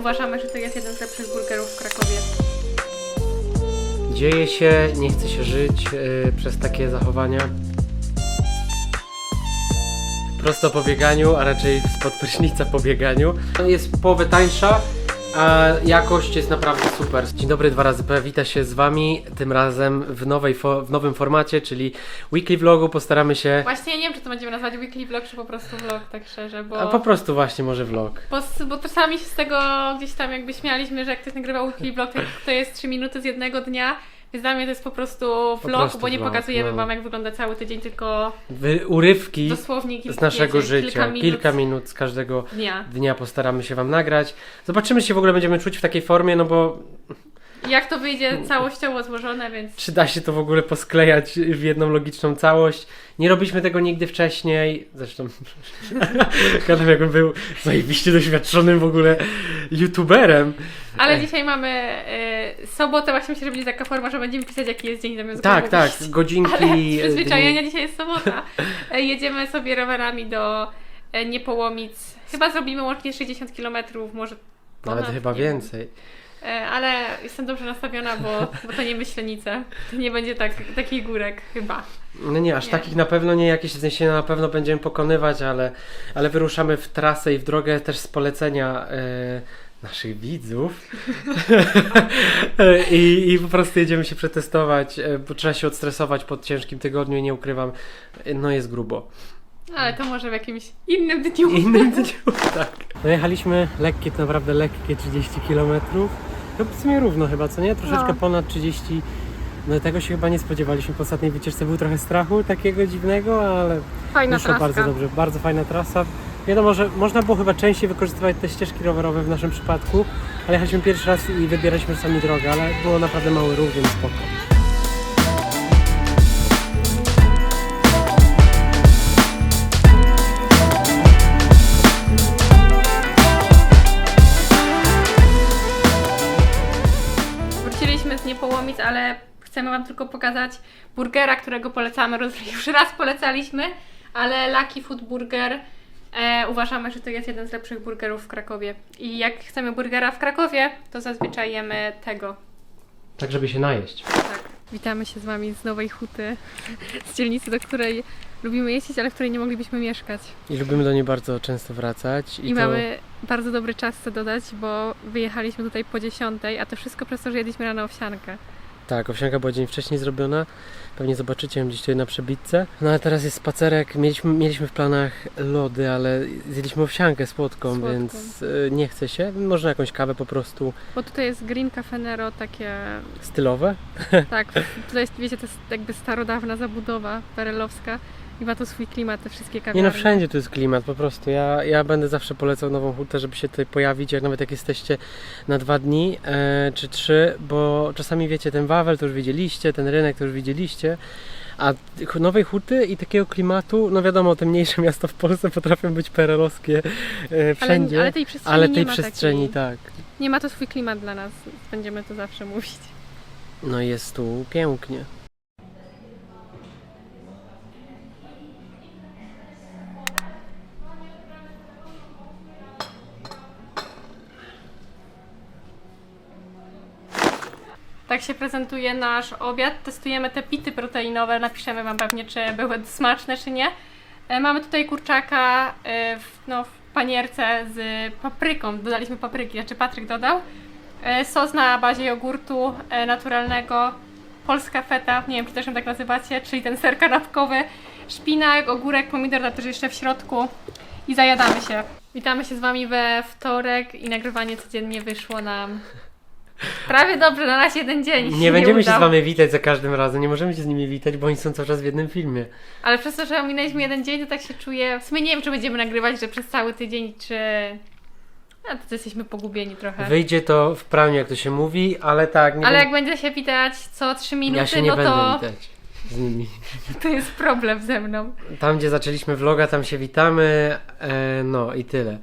Uważamy, że to jest jeden z lepszych burgerów w Krakowie. Dzieje się, nie chce się żyć yy, przez takie zachowania. Prosto po bieganiu, a raczej spod prysznica po bieganiu. Jest połowę tańsza, a jakość jest naprawdę super. Dzień dobry, dwa razy P. Wita się z Wami, tym razem w, nowej fo- w nowym formacie, czyli weekly vlogu. Postaramy się, Właśnie nie wiem, czy to będziemy nazywać weekly vlog, czy po prostu vlog, tak szczerze, bo... a po prostu właśnie może vlog. Bo, bo czasami się z tego gdzieś tam jakby śmialiśmy, że jak ktoś nagrywał weekly vlog, to, to jest 3 minuty z jednego dnia. Więc dla mnie to jest po prostu vlog, prostu bo nie vlog, pokazujemy no. Wam jak wygląda cały tydzień, tylko Wy, urywki dosłownie kilka, z naszego wiecie, życia, kilka minut z każdego dnia. dnia postaramy się Wam nagrać. Zobaczymy, czy się w ogóle będziemy czuć w takiej formie, no bo Jak to wyjdzie całościowo złożone, więc czy da się to w ogóle posklejać w jedną logiczną całość. Nie robiliśmy tego nigdy wcześniej. Zresztą gadam jakbym był zajebiście doświadczonym w ogóle youtuberem. Ale Ej. dzisiaj mamy e, sobotę, właśnie że będzie taka forma, że będziemy pisać jaki jest dzień zamiast Tak, go tak, mówić. godzinki. Ale przyzwyczajenia dzisiaj jest sobota. E, jedziemy sobie rowerami do e, Niepołomic. Chyba zrobimy łącznie 60 km, może ponad, Nawet chyba wiem. E, ale jestem dobrze nastawiona, bo, bo to nie myślenice. To nie będzie tak, takich górek, chyba. No nie, aż Nie. takich na pewno nie, jakieś zniesienia na pewno będziemy pokonywać, ale, ale wyruszamy w trasę i w drogę też z polecenia e, naszych widzów. E, I, I po prostu jedziemy się przetestować, bo trzeba się odstresować po ciężkim tygodniu i nie ukrywam, no jest grubo. Ale to może w jakimś innym dniu. Innym dniu, tak. Dojechaliśmy lekkie, to naprawdę lekkie 30 km. No w sumie równo chyba, co nie? Troszeczkę No. ponad 30 no tego się chyba nie spodziewaliśmy po ostatniej wycieczce. Był trochę strachu takiego dziwnego, ale Fajna Wyszło traska. bardzo dobrze, bardzo fajna trasa. Wiadomo, że można było chyba częściej wykorzystywać te ścieżki rowerowe w naszym przypadku, ale jechaliśmy pierwszy raz i wybieraliśmy sami drogę, ale było naprawdę mały ruch, więc spoko. Ale chcemy Wam tylko pokazać burgera, którego polecamy. Już raz polecaliśmy, ale Lucky Food Burger e, uważamy, że to jest jeden z lepszych burgerów w Krakowie. I jak chcemy burgera w Krakowie, to zazwyczaj jemy tego. Tak, żeby się najeść. Tak. Witamy się z Wami z Nowej Huty, z dzielnicy, do której lubimy jeździć, ale w której nie moglibyśmy mieszkać. I lubimy do niej bardzo często wracać. I, I, to... mamy bardzo dobry czas, chcę dodać, bo wyjechaliśmy tutaj po 10, a to wszystko przez to, że jedliśmy rano owsiankę. Tak, owsianka była dzień wcześniej zrobiona. Pewnie zobaczycie ją gdzieś tutaj na przebitce. No ale teraz jest spacerek. Mieliśmy, mieliśmy w planach lody, ale zjedliśmy owsiankę słodką, Słodką. więc y, nie chce się. Można jakąś kawę po prostu Bo tutaj jest Green Cafe Nero, takie, stylowe. tak, tutaj jest, wiecie, to jest jakby starodawna zabudowa perelowska i ma to swój klimat, te wszystkie Nie kawiarnie. no, wszędzie tu jest klimat, po prostu. Ja, ja będę zawsze polecał nową hutę, żeby się tutaj pojawić, jak nawet jak jesteście na dwa dni e, czy trzy, bo czasami wiecie, ten Wawel to już widzieliście, ten rynek to już widzieliście, a nowej huty i takiego klimatu, no wiadomo, te mniejsze miasta w Polsce potrafią być perelowskie e, wszędzie, Ale, ale tej przestrzeni ale nie tej ma przestrzeni takiej, tak. Nie ma to swój klimat dla nas, będziemy to zawsze mówić. No jest tu pięknie. Tak się prezentuje nasz obiad. Testujemy te pity proteinowe. Napiszemy Wam pewnie, czy były smaczne, czy nie. E, Mamy tutaj kurczaka e, w, no, w panierce z papryką. Dodaliśmy papryki, znaczy Patryk dodał. E, Sos na bazie jogurtu naturalnego. Polska feta, nie wiem, czy też ją tak nazywacie, czyli ten ser kanapkowy. Szpinak, ogórek, pomidor, na też jeszcze w środku. I zajadamy się. Witamy się z Wami we wtorek i nagrywanie codziennie wyszło nam prawie dobrze, na razie jeden dzień. Nie będziemy się z wami witać za każdym razem, nie możemy się z nimi witać, bo oni są cały czas w jednym filmie. Ale przez to, że ominęliśmy jeden dzień, to tak się czuję. W sumie nie wiem, czy będziemy nagrywać, że przez cały tydzień, czy. A to jesteśmy pogubieni trochę. Wyjdzie to w praniu, jak to się mówi, ale tak, nie Ale jak będzie się witać co 3 minuty, ja się nie no będę to witać z nimi. to jest problem ze mną. Tam, gdzie zaczęliśmy vloga, tam się witamy, e, no i tyle.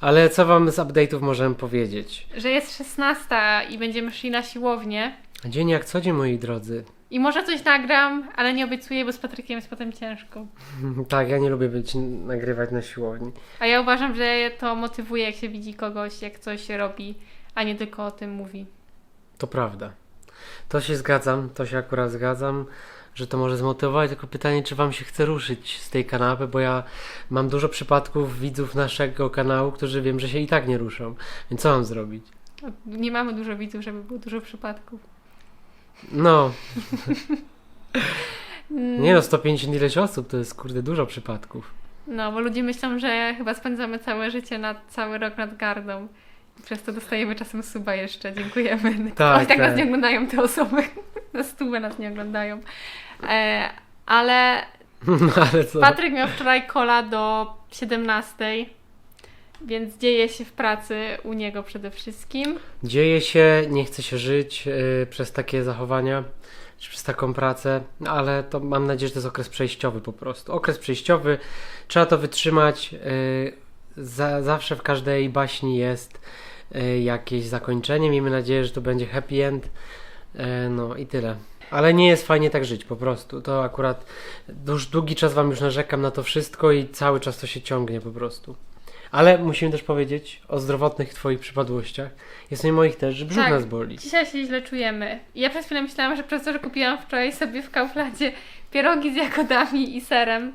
Ale co wam z update'ów możemy powiedzieć? Że jest 16 i będziemy szli na siłownię. Dzień jak co dzień, moi drodzy. I może coś nagram, ale nie obiecuję, bo z Patrykiem jest potem ciężko. Tak, ja nie lubię być nagrywać na siłowni. A ja uważam, że to motywuje, jak się widzi kogoś, jak coś robi, a nie tylko o tym mówi. To prawda. To się zgadzam, to się akurat zgadzam, że to może zmotywować, tylko pytanie, czy wam się chce ruszyć z tej kanapy, bo ja mam dużo przypadków widzów naszego kanału, którzy wiem, że się i tak nie ruszą. Więc co mam zrobić? Nie mamy dużo widzów, żeby było dużo przypadków. No, Mm, nie no, 150 ileś osób to jest kurde dużo przypadków. No, bo ludzie myślą, że chyba spędzamy całe życie, nad, cały rok nad gardą. I przez to dostajemy czasem suba jeszcze. Dziękujemy. Tak, Ale tak nas tak. nie oglądają te osoby. Na stówę nas nie oglądają. E, ale No ale co? Patryk miał wczoraj kola do 17, więc dzieje się w pracy u niego przede wszystkim. Dzieje się, nie chce się żyć yy, przez takie zachowania, czy przez taką pracę, no, ale to mam nadzieję, że to jest okres przejściowy po prostu. Okres przejściowy, trzeba to wytrzymać. Yy, za, zawsze w każdej baśni jest yy, jakieś zakończenie. Miejmy nadzieję, że to będzie happy end. Yy, no i tyle. Ale nie jest fajnie tak żyć po prostu. To akurat już długi czas Wam już narzekam na to wszystko i cały czas to się ciągnie po prostu. Ale musimy też powiedzieć o zdrowotnych Twoich przypadłościach. Jest i moich też, że brzuch Tak. nas boli. Dzisiaj się źle czujemy. Ja przez chwilę myślałam, że przez to, że kupiłam wczoraj sobie w Kauflandzie pierogi z jagodami i serem,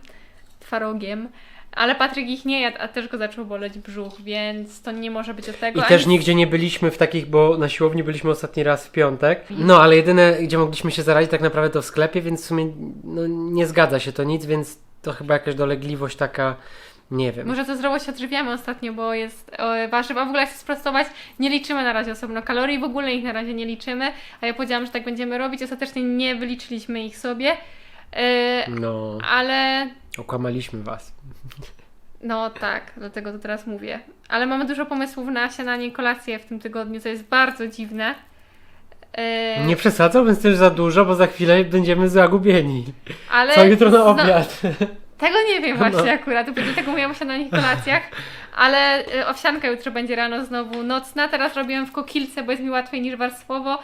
twarogiem, ale Patryk ich nie jadł, a też go zaczął boleć brzuch, więc to nie może być od tego. I ani- też nigdzie nie byliśmy w takich, bo na siłowni byliśmy ostatni raz w piątek. No, ale jedyne, gdzie mogliśmy się zarazić tak naprawdę to w sklepie, więc w sumie no, nie zgadza się to nic, więc to chyba jakaś dolegliwość taka, nie wiem. Może to zdrowo się odżywiamy ostatnio, bo jest warzyw, a w ogóle chcę sprostować, nie liczymy na razie osobno kalorii, w ogóle ich na razie nie liczymy, a ja powiedziałam, że tak będziemy robić, ostatecznie nie wyliczyliśmy ich sobie, No, ale okłamaliśmy Was. no tak, dlatego to teraz mówię. Ale mamy dużo pomysłów na śniadanie i kolację w tym tygodniu, co jest bardzo dziwne. E, Nie przesadzałbym z tym za dużo, bo za chwilę będziemy zagubieni. ale Co jutro na obiad? Tego nie wiem właśnie No. akurat, bo tego mówiłam o śniadaniach i kolacjach, ale y, owsianka jutro będzie rano znowu nocna. Teraz robiłam w kokilce, bo jest mi łatwiej niż warstwowo.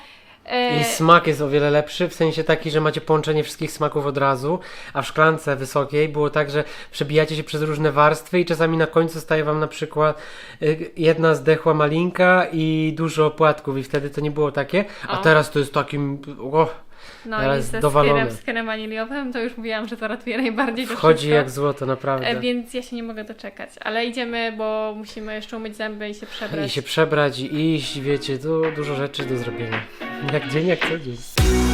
I smak jest o wiele lepszy, w sensie taki, że macie połączenie wszystkich smaków od razu, a w szklance wysokiej było tak, że przebijacie się przez różne warstwy i czasami na końcu staje wam na przykład y, jedna zdechła malinka i dużo płatków i wtedy to nie było takie, a O. teraz to jest takim, o, no teraz i ze dowalone. skierem, z skierem waniliowym, to już mówiłam, że to ratuje najbardziej to wchodzi wszystko. jak złoto, naprawdę. E, Więc ja się nie mogę doczekać. Ale idziemy, bo musimy jeszcze umyć zęby i się przebrać. I się przebrać i iść, wiecie, tu dużo rzeczy do zrobienia. Jak dzień, jak co dzień.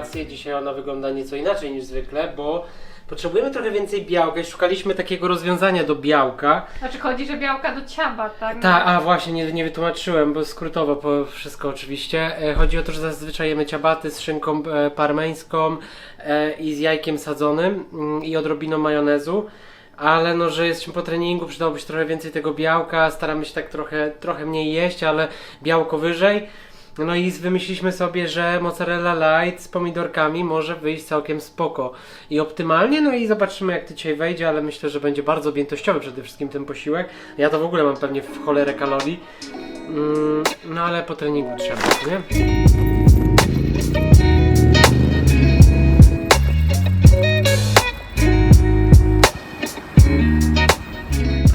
Kolację. Dzisiaj ona wygląda nieco inaczej niż zwykle, bo potrzebujemy trochę więcej białka i szukaliśmy takiego rozwiązania do białka. Znaczy chodzi, że białka do ciaba, tak? Tak, a właśnie, nie, nie wytłumaczyłem, bo skrótowo po wszystko oczywiście. E, chodzi o to, że zazwyczaj jemy ciabaty z szynką e, parmeńską e, i z jajkiem sadzonym mm, i odrobiną majonezu. Ale no, że jesteśmy po treningu, przydałoby się trochę więcej tego białka, staramy się tak trochę, trochę mniej jeść, ale białko wyżej. No i wymyśliliśmy sobie, że mozzarella light z pomidorkami może wyjść całkiem spoko i optymalnie, no i zobaczymy jak to dzisiaj wejdzie, ale myślę, że będzie bardzo objętościowy przede wszystkim ten posiłek. Ja to w ogóle mam pewnie w cholerę kalorii, mm, no ale po treningu trzeba, nie?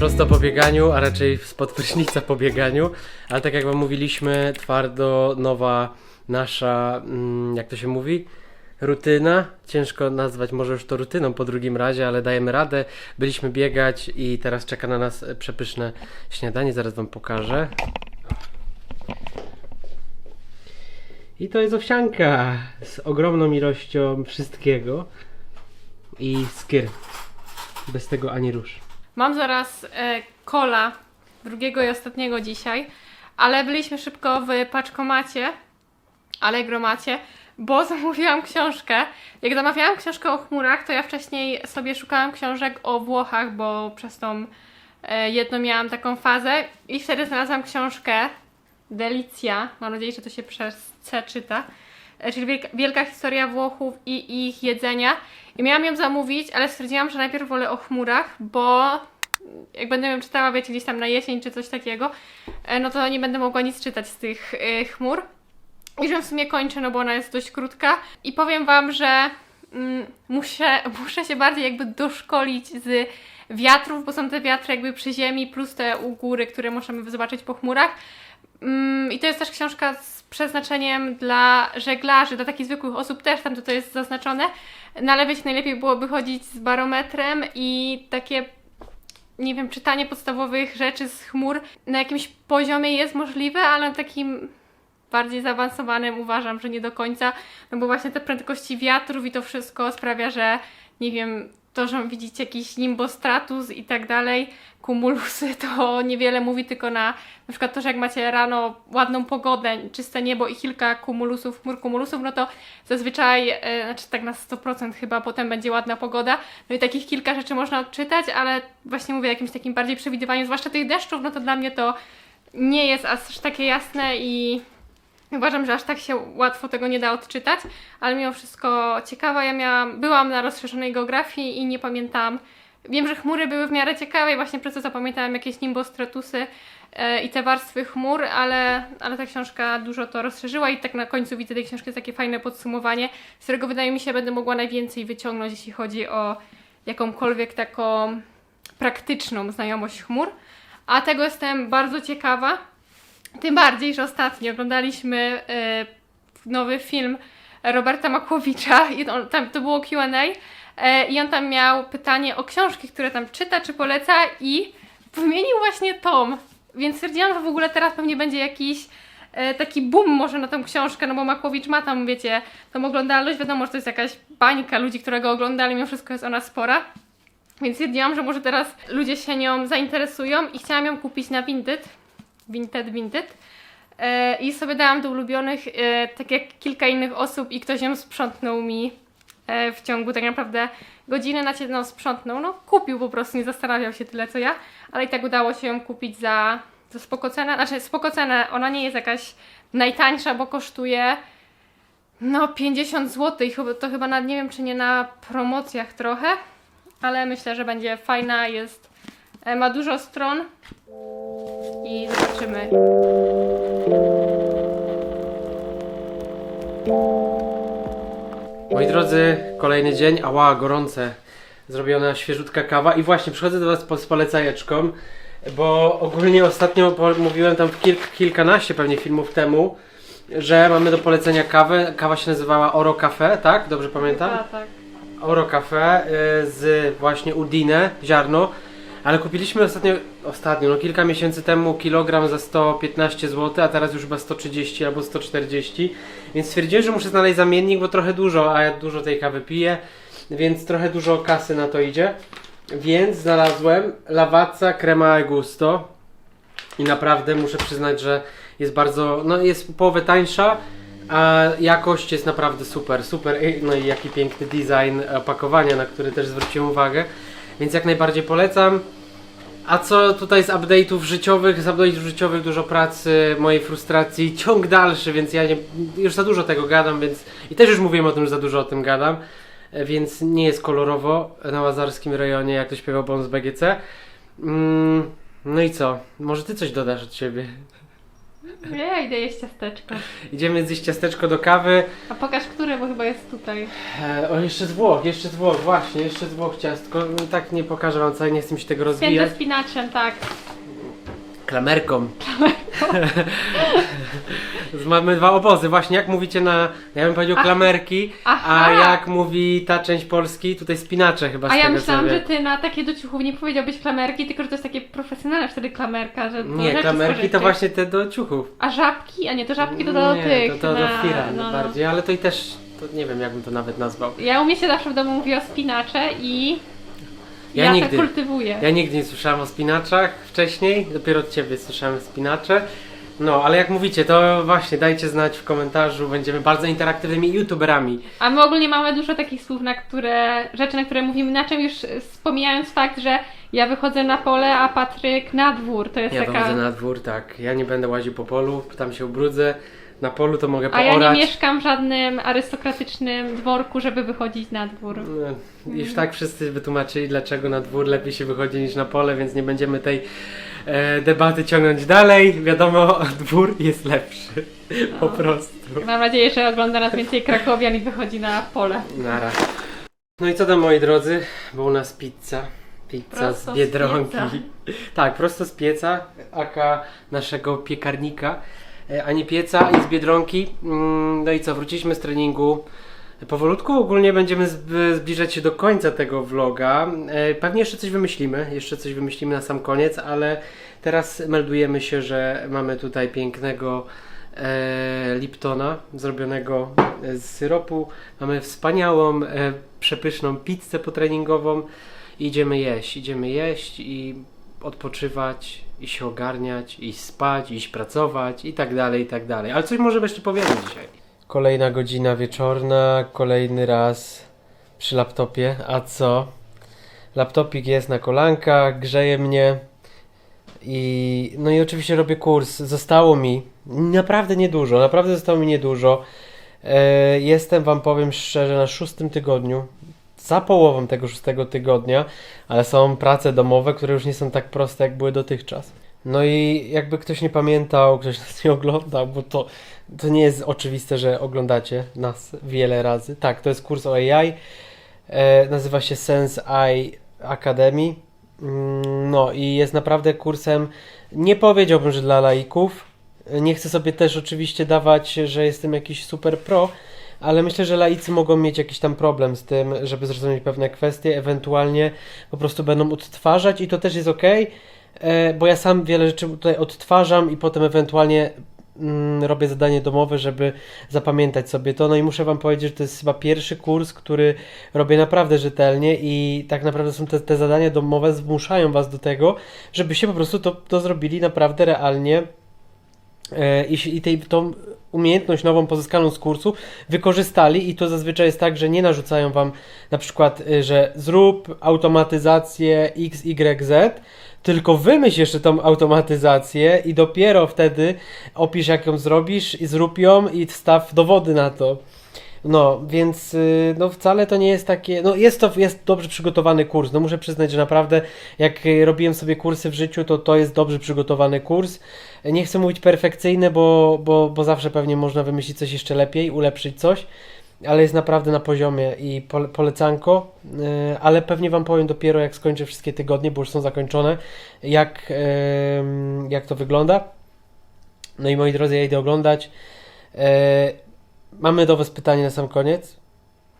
Prosto po bieganiu, a raczej spod prysznica po bieganiu, ale tak jak wam mówiliśmy, twardo nowa nasza, mm, jak to się mówi, rutyna. Ciężko nazwać może już to rutyną po drugim razie, ale dajemy radę. Byliśmy biegać i teraz czeka na nas przepyszne śniadanie, zaraz wam pokażę. I to jest owsianka z ogromną ilością wszystkiego i skyr. Bez tego ani rusz. Mam zaraz e, kola drugiego i ostatniego dzisiaj, ale byliśmy szybko w paczkomacie, Allegromacie, bo zamówiłam książkę. Jak zamawiałam książkę o chmurach, to ja wcześniej sobie szukałam książek o Włochach, bo przez tą e, jedną miałam taką fazę i wtedy znalazłam książkę Delicja, mam nadzieję, że to się przez C czyta, czyli wielka, wielka historia Włochów i ich jedzenia. I miałam ją zamówić, ale stwierdziłam, że najpierw wolę o chmurach, bo jak będę ją czytała, wiecie, gdzieś tam na jesień czy coś takiego, e, no to nie będę mogła nic czytać z tych e, chmur. I że w sumie kończę, no bo ona jest dość krótka. I powiem Wam, że mm, muszę, muszę się bardziej jakby doszkolić z wiatrów, bo są te wiatry jakby przy ziemi, plus te u góry, które możemy zobaczyć po chmurach. Mm, I to jest też książka z przeznaczeniem dla żeglarzy, dla takich zwykłych osób też, tam to, jest zaznaczone. No ale najlepiej byłoby chodzić z barometrem i takie nie wiem, czytanie podstawowych rzeczy z chmur na jakimś poziomie jest możliwe, ale na takim bardziej zaawansowanym uważam, że nie do końca, no bo właśnie te prędkości wiatrów i to wszystko sprawia, że nie wiem, to, że widzicie jakiś nimbostratus i tak dalej, kumulusy, to niewiele mówi tylko na na przykład to, że jak macie rano ładną pogodę, czyste niebo i kilka kumulusów, chmur kumulusów, no to zazwyczaj, e, znaczy tak na 100% chyba potem będzie ładna pogoda, no i takich kilka rzeczy można odczytać, ale właśnie mówię o jakimś takim bardziej przewidywaniu, zwłaszcza tych deszczów, no to dla mnie to nie jest aż takie jasne i Uważam, że aż tak się łatwo tego nie da odczytać, ale mimo wszystko ciekawa. Ja miałam, byłam na rozszerzonej geografii i nie pamiętam. Wiem, że chmury były w miarę ciekawe i właśnie przez to zapamiętałam jakieś nimbostratusy e, i te warstwy chmur, ale, ale ta książka dużo to rozszerzyła i tak na końcu widzę tej książki takie fajne podsumowanie, z którego wydaje mi się będę mogła najwięcej wyciągnąć, jeśli chodzi o jakąkolwiek taką praktyczną znajomość chmur. A tego jestem bardzo ciekawa. Tym bardziej, że ostatnio oglądaliśmy e, nowy film Roberta Makłowicza i on, tam to było Q&A e, i on tam miał pytanie o książki, które tam czyta czy poleca i wymienił właśnie tom, więc stwierdziłam, że w ogóle teraz pewnie będzie jakiś e, taki boom może na tą książkę, no bo Makłowicz ma tam, wiecie, tą oglądalność, wiadomo, że to jest jakaś bańka ludzi, które go oglądali, mimo wszystko jest ona spora. Więc stwierdziłam, że może teraz ludzie się nią zainteresują i chciałam ją kupić na Vinted. Vinted, Vinted. E, I sobie dałam do ulubionych, e, tak jak kilka innych osób i ktoś ją sprzątnął mi e, w ciągu tak naprawdę godziny na no sprzątnął, no kupił po prostu, nie zastanawiał się tyle co ja, ale i tak udało się ją kupić za, za spoko cenę, znaczy spoko cenę, ona nie jest jakaś najtańsza, bo kosztuje no 50 zł to chyba na, nie wiem czy nie na promocjach trochę, ale myślę, że będzie fajna, jest, ma dużo stron i zobaczymy. Moi drodzy, kolejny dzień, ała, gorące. Zrobiona świeżutka kawa i właśnie przychodzę do Was z polecajeczką, bo ogólnie ostatnio mówiłem tam w kilk, kilkanaście pewnie filmów temu, że mamy do polecenia kawę. Kawa się nazywała Oro Cafe, tak? Dobrze pamiętam? A, tak. Oro Cafe y, z właśnie Udine, ziarno. Ale kupiliśmy ostatnio, ostatnio, no kilka miesięcy temu kilogram za 115 zł, a teraz już chyba 130 albo 140. Więc stwierdziłem, że muszę znaleźć zamiennik, bo trochę dużo, a ja dużo tej kawy piję, więc trochę dużo kasy na to idzie. Więc znalazłem Lavazza Crema Gusto i naprawdę muszę przyznać, że jest bardzo, no jest połowę tańsza, a jakość jest naprawdę super, super. No i jaki piękny design opakowania, na który też zwróciłem uwagę. Więc jak najbardziej polecam. A co tutaj z update'ów życiowych? Z update'ów życiowych dużo pracy, mojej frustracji, ciąg dalszy, więc ja nie, już za dużo tego gadam, więc i też już mówiłem o tym, że za dużo o tym gadam, więc nie jest kolorowo na łazarskim rejonie, jak to śpiewał Bon z BGC. Mm, no i co? Może ty coś dodasz od siebie? Ja idę jeść ciasteczko. Idziemy zjeść ciasteczko do kawy. A pokaż które, bo chyba jest tutaj. E, o, jeszcze z Włoch, jeszcze z Włoch, właśnie, jeszcze z Włoch ciastko. No, tak nie pokażę wam całe, nie chcę mi się tego Święte rozwijać. spinaczem, tak. Klamerką. Mamy dwa obozy, właśnie jak mówicie na, ja bym powiedział Ach. klamerki, Aha. a jak mówi ta część Polski, tutaj spinacze chyba z A ja tego myślałam, że ty na takie do ciuchów nie powiedziałbyś klamerki, tylko że to jest takie profesjonalne wtedy klamerka, że Nie, rzeczy klamerki to właśnie te do ciuchów. A żabki? A nie, to żabki to do nie, tych. to, to do na, firan no, no. bardziej, ale to i też, to nie wiem jakbym to nawet nazwał. Ja u mnie się zawsze w domu mówi o spinacze i... Ja Ja, nigdy. tak kultywuję. Ja nigdy nie słyszałem o spinaczach wcześniej, dopiero od Ciebie słyszałem spinacze. No, ale jak mówicie, to właśnie dajcie znać w komentarzu, będziemy bardzo interaktywnymi youtuberami. A my ogólnie mamy dużo takich słów, na które, rzeczy, na które mówimy na czym już wspomijając fakt, że ja wychodzę na pole, a Patryk na dwór. To jest Ja taka... wychodzę na dwór, tak. Ja nie będę łaził po polu, tam się ubrudzę. Na polu to mogę A ja poorać. nie mieszkam w żadnym arystokratycznym dworku, żeby wychodzić na dwór. No, Już tak wszyscy wytłumaczyli, dlaczego na dwór lepiej się wychodzi niż na pole, więc nie będziemy tej e, debaty ciągnąć dalej. Wiadomo, dwór jest lepszy. Po prostu. Mam nadzieję, że ogląda nas więcej krakowian i wychodzi na pole. Nara. No i co tam moi drodzy, bo u nas pizza. Pizza Prosto z z Biedronki. pieca. Tak, prosto z pieca, aka naszego piekarnika, e, a nie pieca i z Biedronki. Mm, No i co, wróciliśmy z treningu. Powolutku ogólnie będziemy zb- zbliżać się do końca tego vloga. E, Pewnie jeszcze coś wymyślimy, jeszcze coś wymyślimy na sam koniec, ale teraz meldujemy się, że mamy tutaj pięknego e, Liptona zrobionego z syropu. Mamy wspaniałą, e, przepyszną pizzę potreningową. Idziemy jeść, idziemy jeść i odpoczywać, i się ogarniać, iść spać, iść pracować i tak dalej, i tak dalej. Ale coś możemy jeszcze powiedzieć dzisiaj. Kolejna godzina wieczorna, kolejny raz przy laptopie. A co? Laptopik jest na kolankach, grzeje mnie. I no i oczywiście robię kurs. Zostało mi naprawdę niedużo, naprawdę zostało mi niedużo. E, jestem wam powiem szczerze na szóstym tygodniu. Za połową tego szóstego tygodnia, ale są prace domowe, które już nie są tak proste, jak były dotychczas. No i jakby ktoś nie pamiętał, ktoś nas nie oglądał, bo to, to nie jest oczywiste, że oglądacie nas wiele razy. Tak, to jest kurs o AI. E, nazywa się Sense AI Academy. Mm, No i jest naprawdę kursem, nie powiedziałbym, że dla laików. Nie chcę sobie też oczywiście dawać, że jestem jakiś super pro, ale myślę, że laicy mogą mieć jakiś tam problem z tym, żeby zrozumieć pewne kwestie, ewentualnie po prostu będą odtwarzać i to też jest ok, bo ja sam wiele rzeczy tutaj odtwarzam i potem ewentualnie mm, robię zadanie domowe, żeby zapamiętać sobie to. No i muszę Wam powiedzieć, że to jest chyba pierwszy kurs, który robię naprawdę rzetelnie i tak naprawdę są te, te zadania domowe zmuszają Was do tego, żebyście po prostu to, to zrobili naprawdę realnie e, i, i tej, tą umiejętność nową pozyskaną z kursu wykorzystali i to zazwyczaj jest tak, że nie narzucają Wam na przykład, y, że zrób automatyzację X, Y, Z, tylko wymyśl jeszcze tą automatyzację i dopiero wtedy opisz jak ją zrobisz i zrób ją i wstaw dowody na to. No, więc y, no wcale to nie jest takie, no jest to jest dobrze przygotowany kurs. No muszę przyznać, że naprawdę jak y, robiłem sobie kursy w życiu, to to jest dobrze przygotowany kurs. Nie chcę mówić perfekcyjny, bo, bo, bo zawsze pewnie można wymyślić coś jeszcze lepiej, ulepszyć coś, ale jest naprawdę na poziomie i pole, polecanko, y, ale pewnie Wam powiem dopiero jak skończę wszystkie tygodnie, bo już są zakończone, jak, jak to wygląda. No i moi drodzy, ja idę oglądać. E, Mamy do Was pytanie na sam koniec.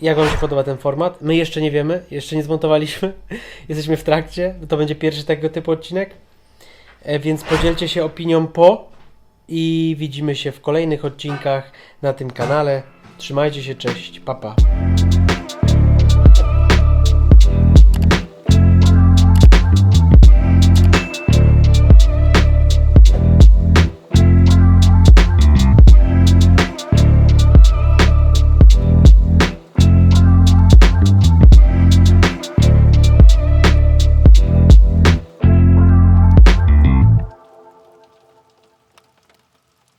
Jak Wam się podoba ten format? My jeszcze nie wiemy, jeszcze nie zmontowaliśmy. Jesteśmy w trakcie. To będzie pierwszy tego typu odcinek. E, Więc podzielcie się opinią po i widzimy się w kolejnych odcinkach na tym kanale. Trzymajcie się, cześć, papa. Pa.